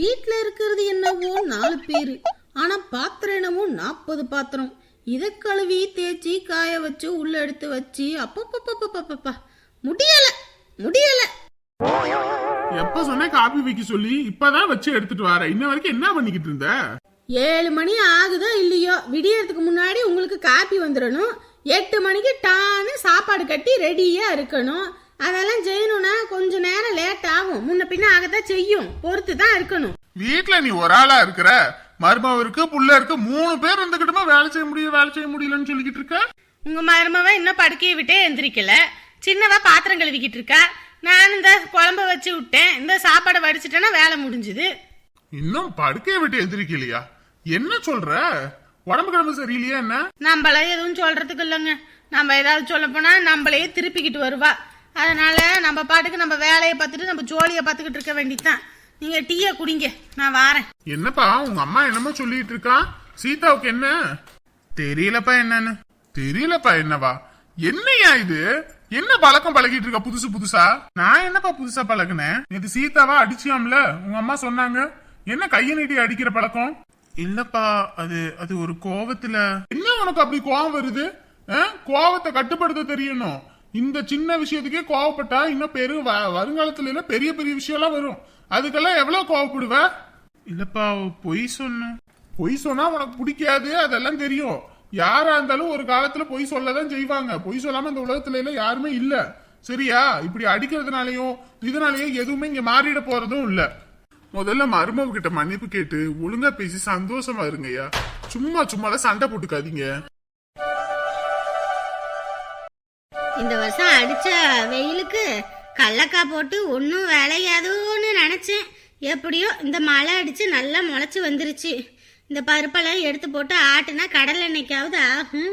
வீட்ல இருக்கிறது என்னவோ நாலு பேரு. ஆனா பாத்திரம் என்னவோ நாற்பது பாத்திரம். இதை கழுவி தேய்ச்சி காய வச்சு உள்ள எடுத்து வச்சு அப்பப்பப்பப்பப்பப்பா. முடியல முடியல. எப்ப சொன்ன காப்பி வைக்க சொல்லி இப்பதான் வச்சு எடுத்துட்டு வர. இன்ன வரைக்கும் என்ன பண்ணிக்கிட்டு இருந்த? ஏழு மணி ஆகுதோ இல்லையோ? விடியறதுக்கு முன்னாடி உங்களுக்கு காப்பி வந்துடணும். எட்டு மணிக்கு டான்னு சாப்பாடு கட்டி ரெடியா இருக்கணும். அதெல்லாம் செய்யணும்னா கொஞ்ச நேரம் லேட் ஆகும். முன்ன பின்ன ஆகத்தான் செய்யும். பொறுத்து தான் இருக்கணும். வீட்ல நீ ஒரு ஆளா இருக்கிற மருமவ இருக்கு புள்ள இருக்கு மூணு பேர் இருந்துகிட்டுமா வேலை செய்ய முடியும் வேலை செய்ய முடியலன்னு சொல்லிக்கிட்டு இருக்க? உங்க மருமவ இன்னும் படுக்கையை விட்டே எந்திரிக்கல. சின்னவ பாத்திரம் கழுவிக்கிட்டு இருக்கா. நான் இந்த குழம்ப வச்சு விட்டேன். இந்த சாப்பாடை வடிச்சிட்டேன்னா வேலை முடிஞ்சுது. இன்னும் படுக்கையை விட்டு எந்திரிக்கலையா? என்ன சொல்ற? உடம்பு கிடம்பு சரியில்லையா என்ன? நம்மள எதுவும் சொல்றதுக்கு இல்லைங்க. நம்ம ஏதாவது சொல்ல போனா நம்மளையே திருப்பிக்கிட்டு வருவா. அதனால நம்ம பாட்டுக்கு நம்ம வேலையை பார்த்துட்டு நம்ம ஜோலியை பார்த்துக்கிட்டு இருக்க வேண்டியதுதான். நீங்க டீயை குடிங்க. நான் வாரேன். என்னப்பா உங்க அம்மா என்னமோ சொல்லிட்டு இருக்கா? சீதாவுக்கு என்ன? தெரியலப்பா என்னன்னு. தெரியலப்பா என்னவா? என்னையா இது? என்ன பழக்கம் பழகிட்டு இருக்க புதுசு புதுசா? நான் என்னப்பா புதுசா பழகுனேன்? இது சீதாவா அடிச்சியாம்ல? உங்க அம்மா சொன்னாங்க. என்ன கைய நீட்டி அடிக்கிற பழக்கம்? இல்லப்பா அது அது ஒரு கோவத்துல. என்ன உனக்கு அப்படி கோவம் வருது? ஆ? கோவத்தை கட்டுப்படுத்த தெரியணும். இந்த சின்ன விஷயத்துக்கே கோவப்பட்டா இன்னும் பெரு வருங்காலத்துல எல்லாம் பெரிய பெரிய விஷயம்லாம் வரும். அதுக்கெல்லாம் எவ்வளவு கோவப்படுவ? இல்லப்பா பொய் சொன்ன. பொய் சொன்னா உனக்கு பிடிக்காது அதெல்லாம் தெரியும். யாரா இருந்தாலும் ஒரு காலத்துல பொய் சொல்லதான் செய்வாங்க. பொய் சொல்லாம இந்த உலகத்துல எல்லாம் யாருமே இல்ல. சரியா? இப்படி அடிக்கிறதுனாலயும் இதனாலயும் எதுவுமே இங்க மாறிட போறதும் இல்ல. முதல்ல மருமவ கிட்ட மன்னிப்பு கேட்டு ஒழுங்கா பேசி சந்தோஷமா இருங்கய்யா. சும்மா சும்மாலாம் சண்டை போட்டுக்காதீங்க. இந்த வருஷம் அடிச்ச வெயிலுக்கு கடலக்காய் போட்டு ஒன்றும் விளையாதுன்னு நினச்சேன். எப்படியோ இந்த மழை அடிச்சு நல்லா முளைச்சி வந்துருச்சு. இந்த பருப்பெல்லாம் எடுத்து போட்டு ஆட்டுனா கடல் எண்ணெய்க்காவது ஆகும்.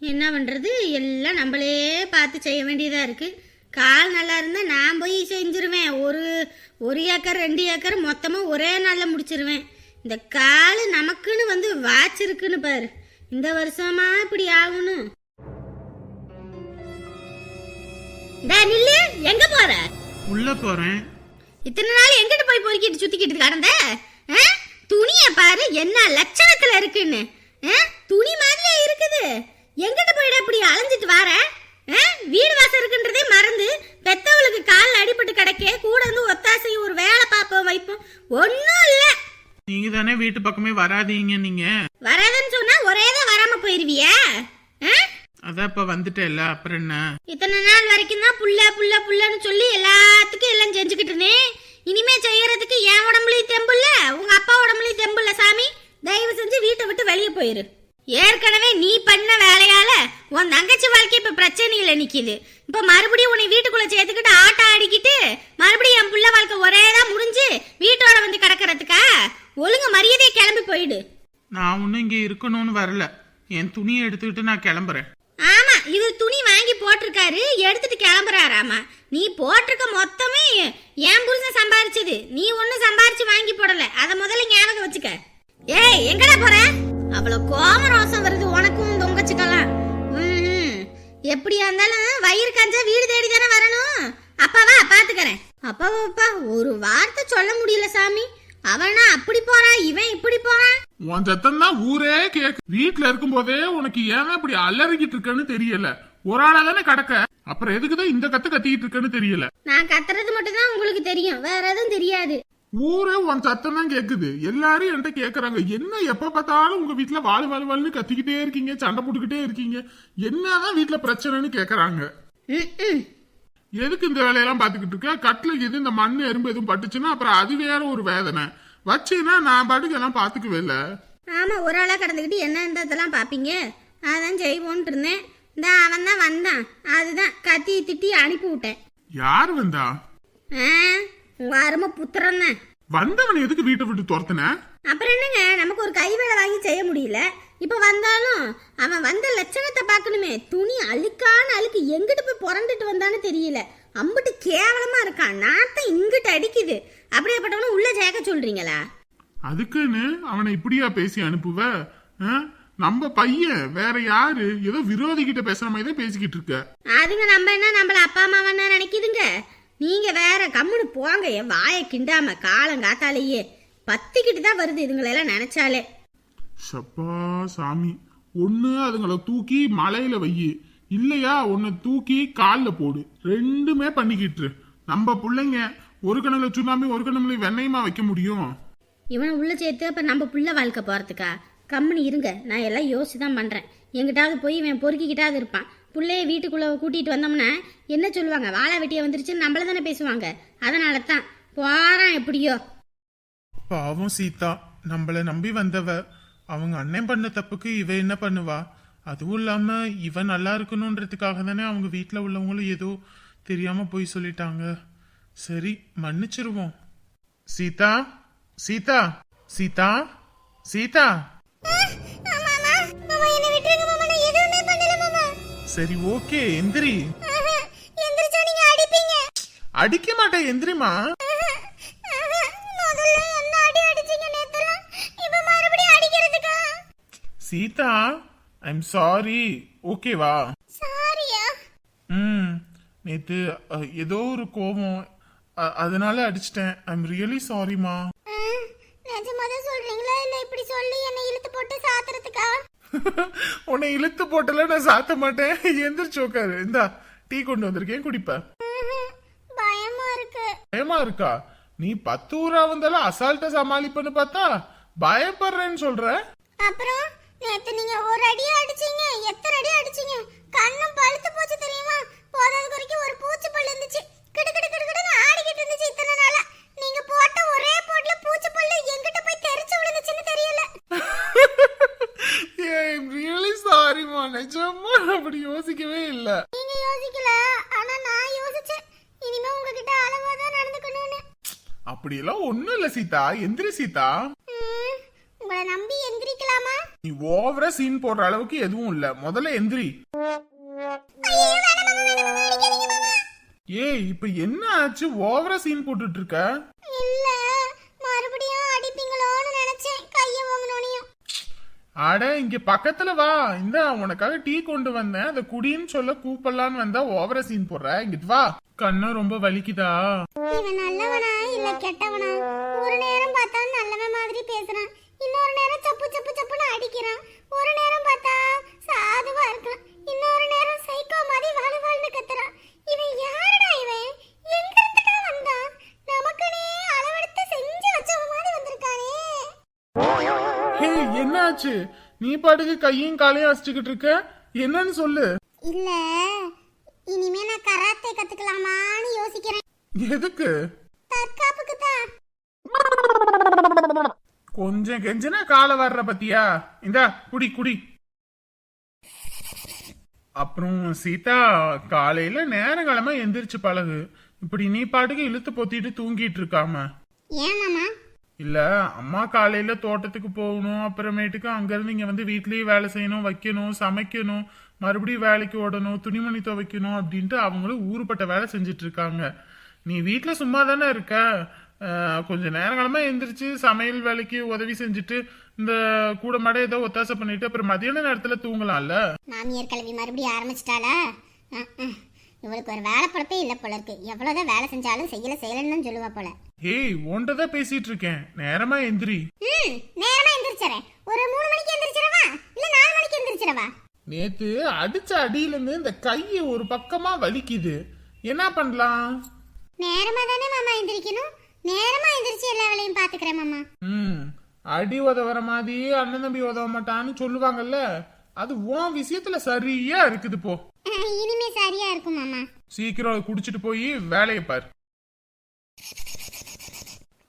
என்ன பண்ணுறது எல்லாம் நம்மளே பார்த்து செய்ய வேண்டியதாக இருக்குது கால் நல்லா இருந்தால் நான் போய் செஞ்சுருவேன். ஒரு ஒரு ஏக்கர் ரெண்டு ஏக்கர் மொத்தமாக ஒரே நாளில் முடிச்சிருவேன். இந்த கால் நமக்குன்னு வந்து வாட்ச் இருக்குன்னு பாரு. இந்த வருஷமா இப்படி ஆகணும் நில்லு எங்க போற? உள்ள போறேன். இத்தனை நாள் எங்கிட்டு போய் பொறுக்கிட்டு சுத்திக்கிட்டு கடந்த? துணிய பாரு என்ன லட்சணத்துல இருக்குன்னு? துணி மாதிரியே இருக்குது. எங்கிட்டு போயிட அப்படி அலைஞ்சிட்டு வார? வீடு வாசல் இருக்குன்றதே மறந்து பெத்தவளுக்கு கால் அடிபட்டு கிடக்கே கூட வந்து ஒத்தாசை ஒரு வேலை பார்ப்போம் வைப்போம். ஒன்னும் இல்ல. நீங்க தானே வீட்டு பக்கமே வராதீங்க நீங்க. வராதுன்னு சொன்னா ஒரே தான் வராம போயிருவியா? அதான் இப்ப வந்துட்டேல்ல அப்புறம் என்ன? இத்தனை நாள் வரைக்கும் தான் புள்ள புள்ள புள்ளன்னு சொல்லி எல்லாத்துக்கும் எல்லாம் செஞ்சுக்கிட்டு இருந்தேன் இனிமே செய்யறதுக்கு என் உடம்புலயும் தெம்புல உங்க அப்பா உடம்புலயும் தெம்புல சாமி. தயவு செஞ்சு வீட்டை விட்டு வெளியே போயிரு. ஏற்கனவே நீ பண்ண வேலையால உன் தங்கச்சி வாழ்க்கை இப்ப பிரச்சனையில நிக்குது. இப்ப மறுபடியும் உன்னை வீட்டுக்குள்ள சேர்த்துக்கிட்டு ஆட்டம் ஆடிக்கிட்டு மறுபடியும் என் புள்ள வாழ்க்கை ஒரே தான் முடிஞ்சு வீட்டோட வந்து கிடக்கறதுக்கா? ஒழுங்கு மரியாதையை கிளம்பி போயிடு. நான் ஒன்னும் இங்க இருக்கணும்னு வரல. என் துணியை எடுத்துக்கிட்டு நான் கிளம்புறேன். ஆமா இவர் துணி வாங்கி போட்டிருக்காரு எடுத்துட்டு கிளம்புறாராமா நீ போட்டிருக்க மொத்தமே என் புருஷன் சம்பாரிச்சது. நீ ஒன்றும் சம்பாரிச்சு வாங்கி போடல. அத முதல்ல ஞாபகம் வச்சுக்க. ஏய் எங்கடா போற? அவ்வளவு கோம ரோசம் வருது உனக்கும் தொங்கச்சுக்கலாம் ம் எப்படியா இருந்தாலும் வயிறு கஞ்சா வீடு தேடி தானே வரணும் அப்பாவா பாத்துக்கறேன். அப்பாவா அப்பா ஒரு வார்த்தை சொல்ல முடியல சாமி. அவனா அப்படி போறான் இவன் இப்படி போறான் உன் சத்தம் தான் ஊரே கேக்கு வீட்டுல இருக்கும் போதே உனக்கு ஏன் இப்படி அலறிக்கிட்டு இருக்கன்னு தெரியல. ஒரு ஆளா தானே கிடக்க? அப்புறம் எதுக்குதான் இந்த கத்து கத்திக்கிட்டு இருக்கன்னு தெரியல. நான் கத்துறது மட்டும் தான் உங்களுக்கு தெரியும். வேற எதுவும் தெரியாது. ஊரே உன் சத்தம் தான் கேக்குது. எல்லாரும் என்கிட்ட கேக்குறாங்க. என்ன எப்ப பார்த்தாலும் உங்க வீட்டுல வாழ் வாழ் வாழ்னு கத்திக்கிட்டே இருக்கீங்க சண்டை போட்டுக்கிட்டே இருக்கீங்க. என்னதான் வீட்டுல பிரச்சனைன்னு கேக்குறாங்க. எதுக்கு இந்த வேலையெல்லாம் பாத்துக்கிட்டு இருக்க? கட்டில எது இந்த மண் எறும்பு எதுவும் பட்டுச்சுன்னா அப்புறம் அது வேற ஒரு வேதனை. வச்சுன்னா நான் பாட்டுக்கு எல்லாம் பாத்துக்குவே இல்ல. ஆமா ஒரு ஆளா கடந்துக்கிட்டு என்ன இந்த இதெல்லாம் பாப்பீங்க அதான் செய்வோன்ட்டு இருந்தேன். இந்த அவன் தான் வந்தான். அதுதான் கத்தி திட்டி அனுப்பி விட்டேன். யார் வந்தா? ஆ, உங்க அருமை புத்திரன் தான். வந்தவன் எதுக்கு வீட்டை விட்டு துரத்துன? அப்புறம் என்னங்க நமக்கு ஒரு கை வேலை வாங்கி செய்ய முடியல. இப்ப வந்தாலும் அவன் வந்த லட்சணத்தை பார்க்கணுமே. துணி அழுக்கான அழுக்கு எங்கிட்டு போய் புரண்டுட்டு வந்தான்னு தெரியல. அம்பிட்டு கேவலமா இருக்கான். நாத்தம் இங்கிட்டு அடிக்குது. அப்படியேப்பட்டவனும் உள்ள சேர்க்க சொல்றீங்களா? அதுக்குன்னு அவனை இப்படியா பேசி அனுப்புவ? நம்ம பையன் வேற யாரு? ஏதோ விரோதி கிட்ட பேசுற மாதிரி தான் பேசிக்கிட்டு இருக்க. அதுங்க நம்ம என்ன நம்மள அப்பா அம்மா என்ன நினைக்குதுங்க? நீங்க வேற கம்முனு போங்க. என் வாயை கிண்டாம காலங்காத்தாலேயே பத்திக்கிட்டு தான் வருது இதுங்களெல்லாம் நினைச்சாலே. சப்பா சாமி. ஒண்ணு அதுங்கள தூக்கி மலையில வையி. இல்லையா உன்னை தூக்கி கால்ல போடு. ரெண்டுமே பண்ணிக்கிட்டு. நம்ம பிள்ளைங்க ஒரு கண்ணுல சுண்ணாம்பி ஒரு கண்ணுல வெண்ணையுமா வைக்க முடியும். இவனை உள்ள சேர்த்து அப்ப நம்ம புள்ள வாழ்க்கை போறதுக்கா? கம்முனு இருங்க. நான் எல்லாம் யோசிச்சு தான் பண்றேன். எங்கிட்டாவது போய் இவன் பொறுக்கிக்கிட்டாவது இருப்பான். புள்ளைய வீட்டுக்குள்ள கூட்டிட்டு வந்தோம்னா என்ன சொல்லுவாங்க? வாழை வெட்டிய வந்துருச்சுன்னு நம்மள தானே பேசுவாங்க. அதனால தான் போறான் எப்படியோ. பாவம் சீதா. நம்மள நம்பி வந்தவ அவங்க அண்ணன் பண்ண தப்புக்கு இவ என்ன பண்ணுவா? அதுவும் இல்லாம இவ நல்லா இருக்கணுன்றதுக்காக தானே அவங்க வீட்ல உள்ளவங்களும் ஏதோ தெரியாம போய் சொல்லிட்டாங்க. சரி மன்னிச்சிருவோம். சீதா சீதா சீதா சீதா. சரி ஓகே எந்திரி. அடிக்க மாட்டேன் எந்திரிமா சீதா ஐம் சாரி ஓகேவா ம். நேத்து ஏதோ ஒரு கோபம் அதனால அடிச்சிட்டேன். ஐம் ரியலி சாரிமா நிஜமாதான் சொல்றீங்களா? இல்ல இப்படி சொல்லி என்னை இழுத்து போட்டு சாத்துறதுக்கா? உன்னை இழுத்து போட்டல நான் சாத்த மாட்டேன். எந்திரிச்சு உட்காரு இந்தா டீ கொண்டு வந்திருக்கேன் குடிப்ப. பயமா இருக்கு. பயமா இருக்கா? நீ பத்து ஊரா வந்தாலும் அசால்ட்டா சமாளிப்பன்னு பார்த்தா பயப்படுறேன்னு சொல்ற. அப்புறம்? நேத்து நீங்க ஒரு அடி அடிச்சீங்க எத்தனை அடி அடிச்சீங்க? கண்ணும் பழுத்து போச்சு தெரியுமா? போதாத வரைக்கும் ஒரு பூச்சி பல்லு இருந்துச்சு. கிடு கிடு கிடு கிடுன்னு ஆடிக்கிட்டு இருந்துச்சு இத்தனை நாளா. நீங்க போட்ட ஒரே போட்ல பூச்சி பல்லு எங்கிட்ட போய் தெரிச்சு விழுந்துச்சுன்னு தெரியல. ஐம் ரியலி சாரிமா நிஜமா அப்படி யோசிக்கவே இல்லை. நீங்க யோசிக்கல. ஆனா நான் யோசிச்சேன். இனிமே உங்ககிட்ட அளவா தான் நடந்துக்கணும்னு. அப்படியெல்லாம் ஒண்ணும் இல்ல சீதா. எந்திரி சீதா. உங்களை நம்பி எந்திரிக்கலாமா? நீ ஓவரா சீன் போடுற அளவுக்கு எதுவும் இல்ல. முதல்ல எந்திரி. ஏய் இப்ப என்ன ஆச்சு? ஓவரா சீன் போட்டுட்டு இருக்க இல்ல. மறுபடியும் அடிப்பீங்களோன்னு நினைச்சேன். கைய வாங்கணும்னு அட இங்க பக்கத்துல வா. இந்த உனக்காக டீ கொண்டு வந்தேன். அதை குடின்னு சொல்ல கூப்பிடலான்னு வந்தா ஓவரா சீன் போடுற. இங்கிட்டு வா. கண்ணு ரொம்ப வலிக்குதா? இவன் நல்லவனா இல்ல கெட்டவனா? ஒரு நேரம் பார்த்தா நல்லவன் மாதிரி பேசுறான். இன்னொரு நேரம் சப்பு சப்பு சப்புன்னு அடிக்கிறான். ஒரு நேரம் பார்த்தா சாதுவா இருக்கான். இன்னொரு நேரம் சைக்கோ மாதிரி வாழ் வாழ்னு கத்துறான். இவன் யாருடா இவன்? எங்க இருந்துடா வந்தான்? நமக்குனே அளவெடுத்து செஞ்சு வச்சவ மாதிரி வந்திருக்கானே. ஹே என்ன ஆச்சு நீ பாட்டுக்கு கையும் காலையும் அசிச்சுக்கிட்டு இருக்க? என்னன்னு சொல்லு. இல்ல இனிமே நான் கராத்தே கத்துக்கலாமான்னு யோசிக்கிறேன். எதுக்கு தற்காப்புக்கு தான் கொஞ்சம் கெஞ்சனா காலை வர்ற பத்தியா? இந்தா குடி குடி. அப்புறம் சீதா காலையில நேரங்காலமா எந்திரிச்சு பழகு. இப்படி நீ பாட்டுக்கு இழுத்து பொத்திட்டு தூங்கிட்டு இருக்காம இல்ல அம்மா காலையில தோட்டத்துக்கு போகணும் அப்புறமேட்டுக்கு அங்க இருந்து இங்க வந்து வீட்லயே வேலை செய்யணும் வைக்கணும் சமைக்கணும் மறுபடியும் வேலைக்கு ஓடணும் துணிமணி துவைக்கணும் அப்படின்ட்டு அவங்களும் ஊருப்பட்ட வேலை செஞ்சுட்டு இருக்காங்க. நீ வீட்ல சும்மா தானே இருக்க? கொஞ்ச நேரங்காலமா எந்திரிச்சு சமையல் வேலைக்கு உதவி செஞ்சுட்டு இந்த கூட மாட ஏதோ ஒத்தாசை பண்ணிட்டு அப்புறம் மதியான நேரத்துல தூங்கலாம்ல? மாமியார் கல்வி மறுபடியும் ஆரம்பிச்சிட்டாளா. இவளுக்கு ஒரு வேலை பழப்பே இல்லை போல இருக்கு. எவ்வளவுதான் வேலை செஞ்சாலும் செய்யல செய்யலன்னு சொல்லுவா போல. ஏய் உன்கிட்ட பேசிட்டு இருக்கேன். நேரமா எந்திரி. நேரமா எந்திரிச்சிடறேன் ஒரு மூணு மணிக்கு எந்திரிச்சிடவா இல்ல நாலு மணிக்கு எந்திரிச்சிடவா நேத்து அடிச்ச அடியில இருந்து இந்த கை ஒரு பக்கமா வலிக்குது. என்ன பண்ணலாம்? நேரமா தானே மாமா எந்திரிக்கணும்? நேரமா எந்திரிச்சு எல்லா வேலையும் பாத்துக்கிறேன் மாமா. ம் அடி உதவுற மாதிரி அண்ணன் தம்பி உதவ மாட்டான்னு சொல்லுவாங்கல்ல அது உன் விஷயத்துல சரியா இருக்குது போ. இனிமே சரியா இருக்கும் மாமா. சீக்கிரம் குடிச்சிட்டு போய் வேலையை பாரு.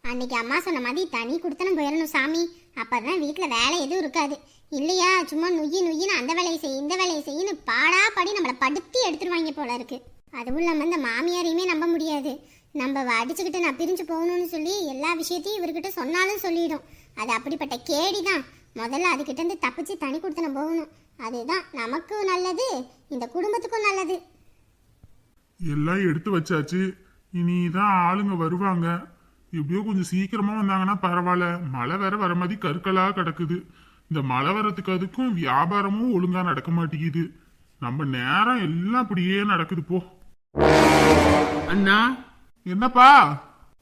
அன்னைக்கு அம்மா சொன்ன மாதிரி தனி கொடுத்தனம் போயிடணும் சாமி. அப்பதான் வீட்டுல வேலை எதுவும் இருக்காது. இல்லையா சும்மா நுய்யி நுய்யின்னு அந்த வேலையை செய் இந்த வேலையை செய்யின்னு பாடா படி நம்மளை படுத்தி எடுத்துருவாங்க போல இருக்கு. அதுவும் இல்லாம இந்த மாமியாரையுமே நம்ப முடியாது. நம்ம அடிச்சுக்கிட்டு நான் பிரிஞ்சு போகணும்னு சொல்லி எல்லா விஷயத்தையும் இவர்கிட்ட சொன்னாலும் சொல்லிடும். அது அப்படிப்பட்ட கேடி தான் முதல்ல அதுகிட்ட இருந்து தப்பிச்சு தனி கொடுத்தனம் போகணும். அதுதான் நமக்கும் நல்லது இந்த குடும்பத்துக்கும் நல்லது. எல்லாம் எடுத்து வச்சாச்சு. இனிதான் ஆளுங்க வருவாங்க. எப்படியோ கொஞ்சம் சீக்கிரமா வந்தாங்கன்னா பரவாயில்ல. மழை வேற வர மாதிரி கற்களா கிடக்குது. இந்த மழை வரதுக்கு அதுக்கும் வியாபாரமும் ஒழுங்கா நடக்க மாட்டேங்குது. நம்ம நேரம் எல்லாம் அப்படியே நடக்குது போ. அண்ணா என்னப்பா?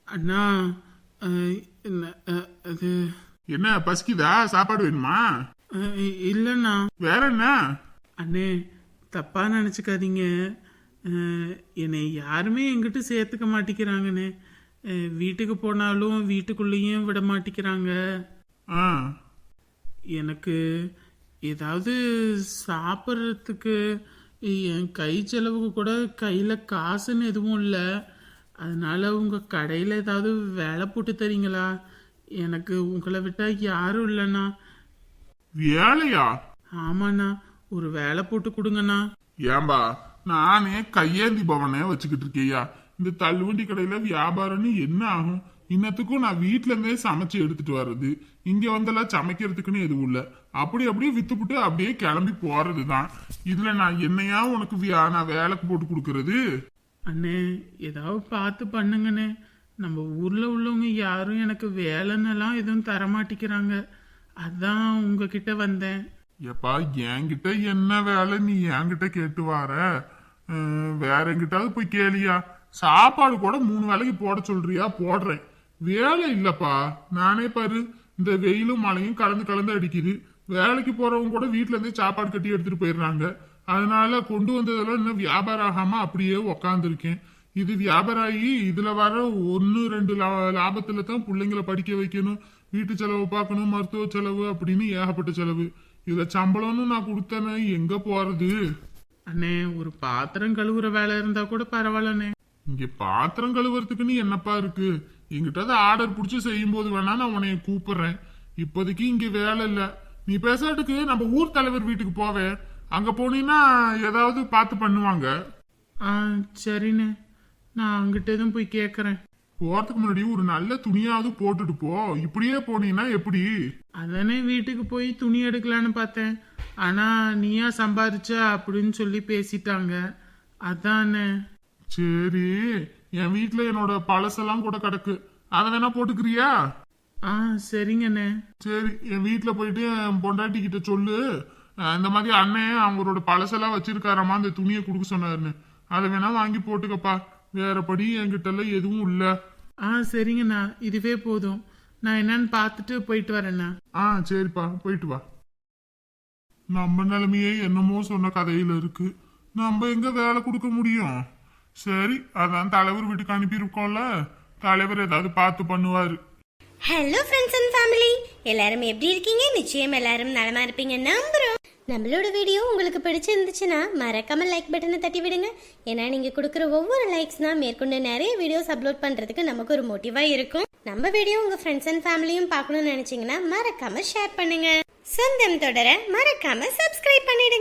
அண்ணா அது என்ன பசிக்குதா? சாப்பாடு வேணுமா? இல்லைண்ணா. வேற என்ன? அண்ணே தப்பா நினச்சிக்காதீங்க. என்னை யாருமே எங்கிட்ட சேர்த்துக்க மாட்டேங்கிறாங்கண்ணே வீட்டுக்கு போனாலும் வீட்டுக்குள்ளேயும் விட மாட்டேங்கிறாங்க ஆ. எனக்கு ஏதாவது சாப்பிட்றதுக்கு என் கை செலவுக்கு கூட கையில் காசுன்னு எதுவும் இல்லை. அதனால உங்கள் கடையில் ஏதாவது வேலை போட்டு தரீங்களா? எனக்கு உங்களை விட்டால் யாரும் இல்லைண்ணா. வேலையா? ஆமாண்ணா. ஒரு வேலை போட்டு கொடுங்கண்ணா. ஏம்பா நானே கையேந்தி பவனே வச்சுக்கிட்டு இருக்கியா இந்த தள்ளுவண்டி கடையில வியாபாரம்னு என்ன ஆகும்? இன்னத்துக்கும் நான் வீட்ல இருந்தே சமைச்சு எடுத்துட்டு வர்றது. இங்க வந்தெல்லாம் சமைக்கிறதுக்குன்னு எதுவும் இல்ல. அப்படி அப்படியே வித்துப்புட்டு அப்படியே கிளம்பி போறதுதான். இதுல நான் என்னையா உனக்கு நான் வேலைக்கு போட்டு கொடுக்கறது? அண்ணே ஏதாவது பார்த்து பண்ணுங்கண்ணே. நம்ம ஊரில் உள்ளவங்க யாரும் எனக்கு வேலைன்னெல்லாம் எதுவும் தரமாட்டிக்கிறாங்க. அதான் உங்ககிட்ட வந்தேன். எப்பா என்கிட்ட என்ன வேலை? நீ என்கிட்ட கேட்டு வார. வேற எங்கிட்டாவது போய் கேளியா? சாப்பாடு கூட மூணு வேலைக்கு போட சொல்றியா? போடுறேன். வேலை இல்லப்பா. நானே பாரு இந்த வெயிலும் மழையும் கலந்து கலந்து அடிக்குது. வேலைக்கு போறவங்க கூட வீட்டுல இருந்தே சாப்பாடு கட்டி எடுத்துட்டு போயிடுறாங்க. அதனால கொண்டு வந்ததெல்லாம் இன்னும் வியாபாரம் ஆகாம அப்படியே உக்காந்துருக்கேன். இது வியாபாரம் ஆகி இதுல வர ஒன்னு ரெண்டு லாபத்துல தான் பிள்ளைங்களை படிக்க வைக்கணும். வீட்டு செலவு பார்க்கணும் மருத்துவ செலவு அப்படின்னு ஏகப்பட்ட செலவு. இதுல சம்பளம்னு நான் கொடுத்தேனே எங்க போறது? அண்ணே ஒரு பாத்திரம் கழுவுற வேலை இருந்தா கூட பரவாயில்லண்ணே. இங்க பாத்திரம் கழுவுறதுக்குன்னு என்னப்பா இருக்கு? எங்கிட்ட ஆர்டர் புடிச்சு செய்யும் போது வேணா நான் உன்னைய கூப்பிடுறேன். இப்போதைக்கு இங்க வேலை இல்ல. நீ பேசாட்டுக்கு நம்ம ஊர் தலைவர் வீட்டுக்கு போவேன். அங்க போனீங்கன்னா ஏதாவது பார்த்து பண்ணுவாங்க. ஆ சரிண்ணே. நான் அங்கிட்ட எதுவும் போய் கேட்குறேன் போறதுக்கு முன்னாடி ஒரு நல்ல துணியாவது போட்டுட்டு போ. இப்படியே போனீங்கன்னா எப்படி? அதானே வீட்டுக்கு போய் துணி எடுக்கலான்னு பார்த்தேன். ஆனா நீயா சம்பாதிச்ச அப்படின்னு சொல்லி பேசிட்டாங்க. அதானே. சரி. என் வீட்ல என்னோட பழசெல்லாம் கூட கிடக்கு. அதை வேணா போட்டுக்கிறியா? ஆ சரிங்கண்ணே. சரி என் வீட்ல போயிட்டு என் பொண்டாட்டி கிட்ட சொல்லு. இந்த மாதிரி அண்ணன் அவரோட பழசெல்லாம் வச்சிருக்காராமா? அந்த துணியை கொடுக்க சொன்னாருன்னு. அதை வேணா வாங்கி போட்டுக்கப்பா. வேறபடி என்கிட்ட எல்லாம் எதுவும் இல்ல. ஆ சரிங்கண்ணா. இதுவே போதும். நான் என்னன்னு பார்த்துட்டு போயிட்டு வரேண்ணா. ஆ சரிப்பா. போயிட்டு வா. நம்ம நிலைமையே என்னமோ சொன்ன கதையில இருக்கு. நம்ம எங்க வேலை கொடுக்க முடியும்? சரி அதான் தலைவர் வீட்டுக்கு அனுப்பியிருக்கோம்ல. தலைவர் ஏதாவது பார்த்து பண்ணுவாரு. ஹலோ ஃப்ரெண்ட்ஸ் அண்ட் ஃபேமிலி எல்லாரும் எப்படி இருக்கீங்க? நிச்சயம் எல்லாரும் நலமா இருப்பீங்க நம்புறோம். நம்மளோட வீடியோ உங்களுக்கு பிடிச்சிருந்துச்சுன்னா மறக்காம லைக் பட்டனை தட்டி விடுங்க. ஏன்னா நீங்கள் கொடுக்குற ஒவ்வொரு லைக்ஸ் தான் மேற்கொண்டு நிறைய வீடியோஸ் அப்லோட் பண்ணுறதுக்கு நமக்கு ஒரு மோட்டிவாக இருக்கும். நம்ம வீடியோ உங்கள் ஃப்ரெண்ட்ஸ் அண்ட் ஃபேமிலியும் பார்க்கணும்னு நினச்சிங்கன்னா மறக்காம ஷேர் பண்ணுங்க. சொந்தம் தொடர மறக்காம சப்ஸ்கிரைப் பண்ணிடுங்க.